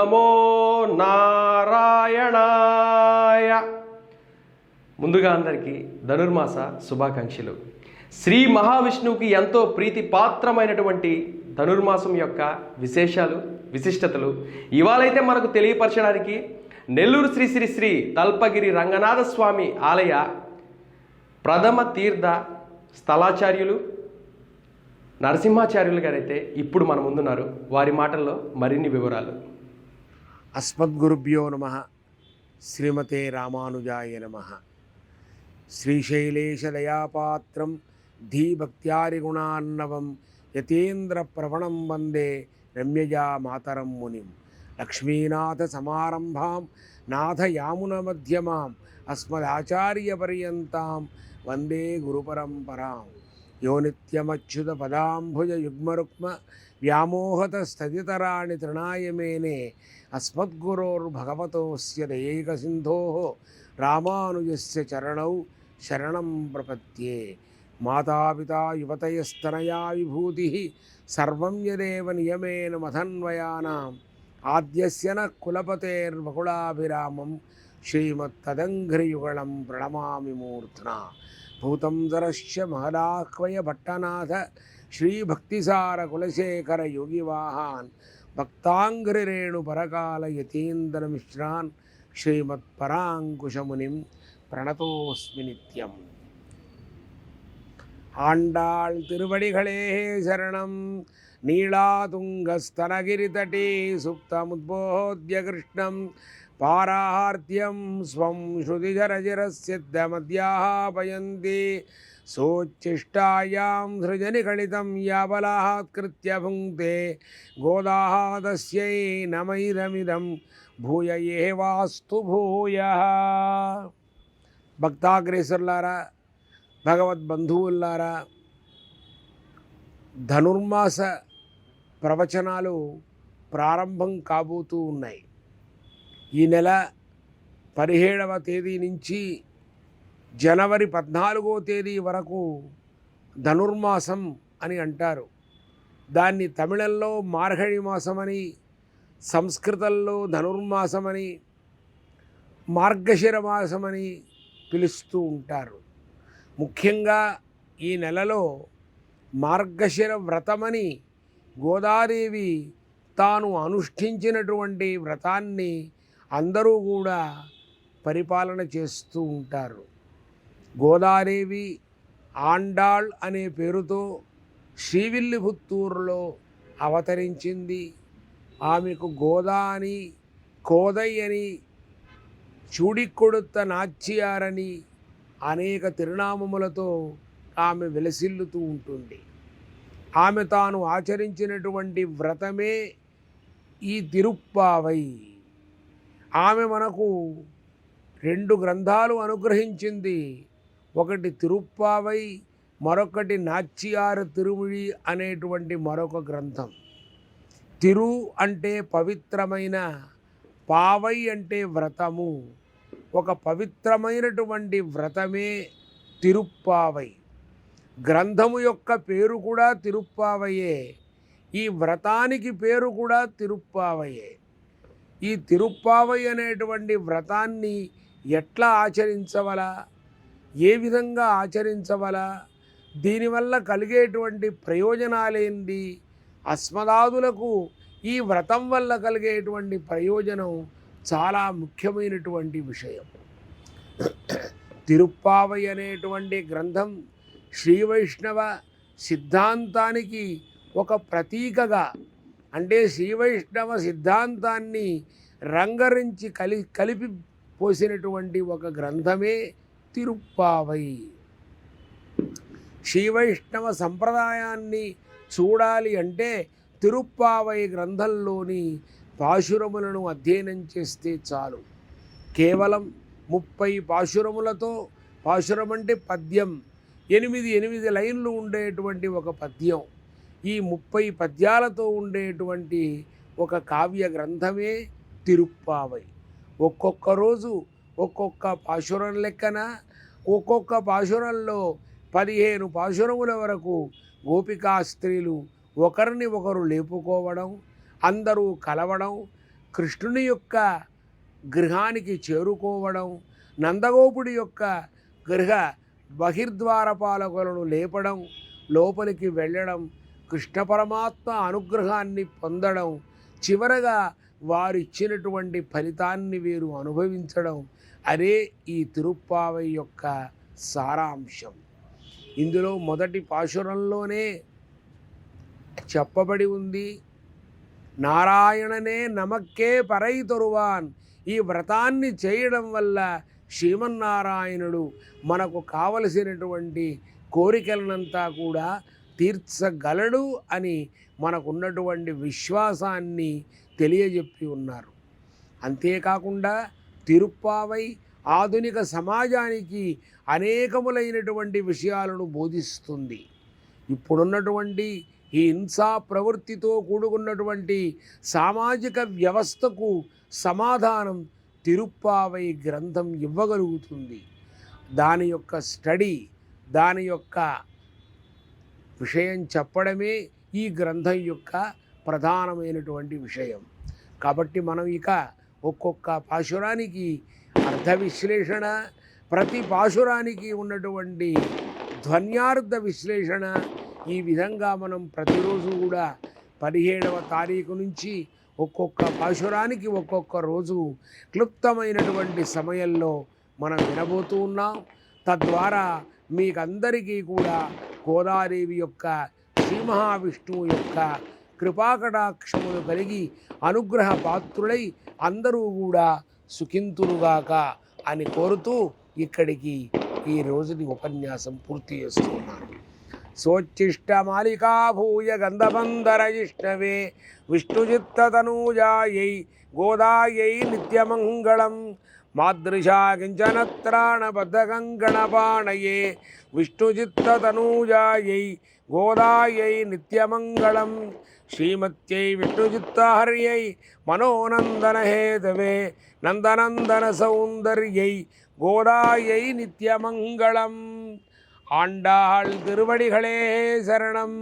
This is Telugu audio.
నమో నారాయణాయ. ముందుగా అందరికీ ధనుర్మాస శుభాకాంక్షలు. శ్రీ మహావిష్ణువుకి ఎంతో ప్రీతి పాత్రమైనటువంటి ధనుర్మాసం యొక్క విశేషాలు విశిష్టతలు ఇవాళైతే మనకు తెలియపరచడానికి నెల్లూరు శ్రీ శ్రీ శ్రీ తల్పగిరి రంగనాథ స్వామి ఆలయ ప్రథమ తీర్థ స్థలాచార్యులు నరసింహాచార్యులు గారైతే ఇప్పుడు మన ముందున్నారు. వారి మాటల్లో మరిన్ని వివరాలు. అస్మద్గురుభ్యో నమ. శ్రీమతే రామానుజాయ నమ. శ్రీశైలేశదయాపాత్రం ధీభక్త్యారిగుణాన్నవం యతీంద్ర ప్రవణం వందే రమ్యజా మాతరం మునిం. లక్ష్మీనాథ సమారంభాం నాథయామున మధ్యమాం అస్మదాచార్యపర్యంతం వందే గురుపరంపరాం. యో నిత్యమచ్యుత పదాంభుజ యుగ్మరుక్మ వ్యామోహత స్థితితరాణి తృణాయమేనే అస్మద్గురోర్భగవతోస్య దయైక సింధో రామానుజస్య చరణౌ శరణం ప్రపత్యే మాతాపితా యువతయస్తనయా విభూతి సర్వం యదేవ నియమేన మథన్వయానాం ఆద్యస్య న ஸ்ரீமத் ததங்கிரியுகலம் பிரணமாமி மூர்த்தனா. பூதந்தரஸ்ய மகதாஹ்வய பட்டநாத ஸ்ரீபக்திசார குலசேகர யோகிவாகான். பக்தாங்கிரேணு பரகால யதீந்திர மிஸ்ரான் ஸ்ரீமத் பராங்குஷமுனிம் பிரணதோஸ்மி நித்யம். ஆண்டாள் திருவடிகளே சரணம். நீளாதுங்கஸ்தனகிரிதட்டி சுப்தமுத்போத்ய கிருஷ்ணம். పారాహార్త్యం స్వం శృతిజరజిరసిద్ధమద్యాపయంతి సోచ్చిష్టాయాం సృజనికళితం యాబలాత్కృత్య భుంక్తే గోదాహ తస్యై నమైరమిదం భూయ ఏ వాస్తు భూయ. భక్తాగ్రేసరులారా భగవద్బంధువులారా ధనుర్మాస ప్రవచనాలు ప్రారంభం కాబోతూ ఉన్నాయి. ఈ నెల పదిహేడవ తేదీ నుంచి జనవరి పద్నాలుగో తేదీ వరకు ధనుర్మాసం అని అంటారు. దాన్ని తమిళంలో మార్గళి మాసమని సంస్కృతంలో ధనుర్మాసమని మార్గశిర మాసమని పిలుస్తూ ఉంటారు. ముఖ్యంగా ఈ నెలలో మార్గశిర వ్రతమని గోదాదేవి తాను అనుష్ఠించినటువంటి వ్రతాన్ని అందరూ కూడా పరిపాలన చేస్తూ ఉంటారు. గోదాదేవి ఆండాళ్ అనే పేరుతో శ్రీవిల్లిపుత్తూరులో అవతరించింది. ఆమెకు గోదా అని కోదై అని చూడికొడుత నాచ్యారని అనేక తిరునామములతో ఆమె విలసిల్లుతూ ఉంటుంది. ఆమె తాను ఆచరించినటువంటి వ్రతమే ఈ తిరుప్పావై. ఆమె మనకు రెండు గ్రంథాలు అనుగ్రహించింది. ఒకటి తిరుప్పావై మరొకటి నాచ్యారు తిరుముడి అనేటువంటి మరొక గ్రంథం. తిరు అంటే పవిత్రమైన పావై అంటే వ్రతము. ఒక పవిత్రమైనటువంటి వ్రతమే తిరుప్పావై. గ్రంథము యొక్క పేరు కూడా తిరుప్పావయే. ఈ వ్రతానికి పేరు కూడా తిరుప్పావయే. ఈ తిరుప్పావై అనేటువంటి వ్రతాన్ని ఎట్లా ఆచరించవలా? ఏ విధంగా ఆచరించవలా? దీనివల్ల కలిగేటువంటి ప్రయోజనాలేంటి? అస్మదాదులకు ఈ వ్రతం వల్ల కలిగేటువంటి ప్రయోజనం చాలా ముఖ్యమైనటువంటి విషయం. తిరుప్పావై అనేటువంటి గ్రంథం శ్రీ వైష్ణవ సిద్ధాంతానికి ఒక ప్రతీకగా అంటే శ్రీ వైష్ణవ సిద్ధాంతాన్ని రంగరించి కలి కలిపి పోసినటువంటి ఒక గ్రంథమే తిరుప్పావై. శ్రీ వైష్ణవ సంప్రదాయాన్ని చూడాలి అంటే తిరుప్పావై గ్రంథంలోని పాశురములను అధ్యయనం చేస్తే చాలు. కేవలం ముప్పై పాశురములతో పాశురం అంటే పద్యం. ఎనిమిది ఎనిమిది లైన్లు ఉండేటువంటి ఒక పద్యం. ఈ ముప్పై పద్యాలతో ఉండేటువంటి ఒక కావ్య గ్రంథమే తిరుప్పావై. ఒక్కొక్క రోజు ఒక్కొక్క పాశురం లెక్కన ఒక్కొక్క పాశురంలో పదిహేను పాశురముల వరకు గోపికా స్త్రీలు ఒకరిని ఒకరు లేపుకోవడం అందరూ కలవడం కృష్ణుని యొక్క గృహానికి చేరుకోవడం నందగోపుడి యొక్క గృహ బహిర్ద్వారపాలకులను లేపడం లోపలికి వెళ్ళడం కృష్ణ పరమాత్మ అనుగ్రహాన్ని పొందడం చివరగా వారు ఇచ్చినటువంటి ఫలితాన్ని వీరు అనుభవించడం అదే ఈ తిరుప్పావై యొక్క సారాంశం. ఇందులో మొదటి పాశురంలోనే చెప్పబడి ఉంది నారాయణనే నమక్కే పరై తరువాన్ ఈ వ్రతాన్ని చేయడం వల్ల శ్రీమన్నారాయణుడు మనకు కావలసినటువంటి కోరికలనంతా కూడా తీర్చగలడు అని మనకున్నటువంటి విశ్వాసాన్ని తెలియజెప్పి ఉన్నారు. అంతేకాకుండా తిరుప్పావై ఆధునిక సమాజానికి అనేకములైనటువంటి విషయాలను బోధిస్తుంది. ఇప్పుడున్నటువంటి ఈ హింసా ప్రవృత్తితో కూడుకున్నటువంటి సామాజిక వ్యవస్థకు సమాధానం తిరుప్పావై గ్రంథం ఇవ్వగలుగుతుంది. దాని యొక్క స్టడీ దాని యొక్క విషయం చెప్పడమే ఈ గ్రంథం యొక్క ప్రధానమైనటువంటి విషయం. కాబట్టి మనం ఇక ఒక్కొక్క పాశురానికి అర్థ విశ్లేషణ ప్రతి పాశురానికి ఉన్నటువంటి ధ్వన్యార్థ విశ్లేషణ ఈ విధంగా మనం ప్రతిరోజు కూడా పదిహేడవ తారీఖు నుంచి ఒక్కొక్క పాశురానికి ఒక్కొక్క రోజు క్లుప్తమైనటువంటి సమయంలో మనం వినబోతూ ఉన్నాం. తద్వారా మీకందరికీ కూడా గోదాదేవి యొక్క శ్రీ మహావిష్ణువు యొక్క కృపాకటాక్షములు కలిగి అనుగ్రహ పాత్రులై అందరూ కూడా సుఖింతులుగాక అని కోరుతూ ఇక్కడికి ఈ రోజుని ఉపన్యాసం పూర్తి చేస్తున్నాను. సోచ్చిష్టమాలికా భూయ గంధబంధర ఇష్టవే విష్ణుచిత్తనూజాయై గోదాయై నిత్యమంగళం மாத்ரிஷா கிஞ்சனத்ராணபதகங்கணபாணையே விஷ்ணுஜித்ததனூஜாயை கோதாயை நித்தியமங்கலம் ஸ்ரீமத்யை விஷ்ணுஜித்தாரியை மனோநந்தனஹேதவே நந்தநந்தன சௌந்தர்யை கோதாயை நித்தியமங்கலம் ஆண்டாள் திருவடிகளே சரணம்.